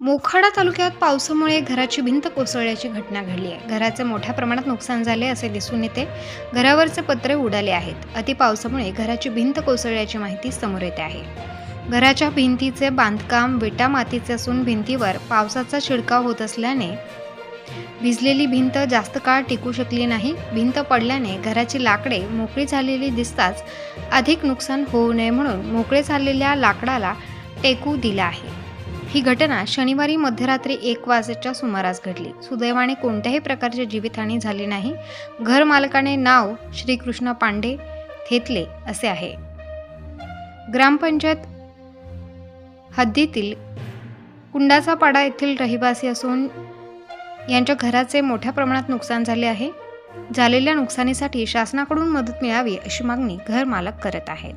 मोखाडा तालुक्यात पावसामुळे घराची भिंत कोसळल्याची घटना घडली आहे. घराचे मोठ्या प्रमाणात नुकसान झाले असे दिसून येते. घरावरचे पत्रे उडाले आहेत. अति पावसामुळे घराची भिंत कोसळल्याची माहिती समोर येते आहे. घराच्या भिंतीचे बांधकाम विटा मातीचे असून भिंतीवर पावसाचा शिडकाव होत असल्याने भिजलेली भिंत जास्त काळ टिकू शकली नाही. भिंत पडल्याने घराची लाकडे मोकळी झालेली दिसताच अधिक नुकसान होऊ नये म्हणून मोकळे झालेल्या लाकडाला टेकू दिला आहे. ही घटना शनिवारी मध्यरात्री एक वाजेच्या सुमारास घडली. सुदैवाने कोणत्याही प्रकारची जीवितहानी झाली नाही. घर मालकाने नाव श्रीकृष्ण पांडे थेतले असे आहे. ग्रामपंचायत हद्दीतील कुंडाचा पाडा येथील रहिवासी असून यांच्या घराचे मोठ्या प्रमाणात नुकसान झाले आहे. झालेल्या नुकसानीसाठी शासनाकडून मदत मिळावी अशी मागणी घर मालक करत आहेत.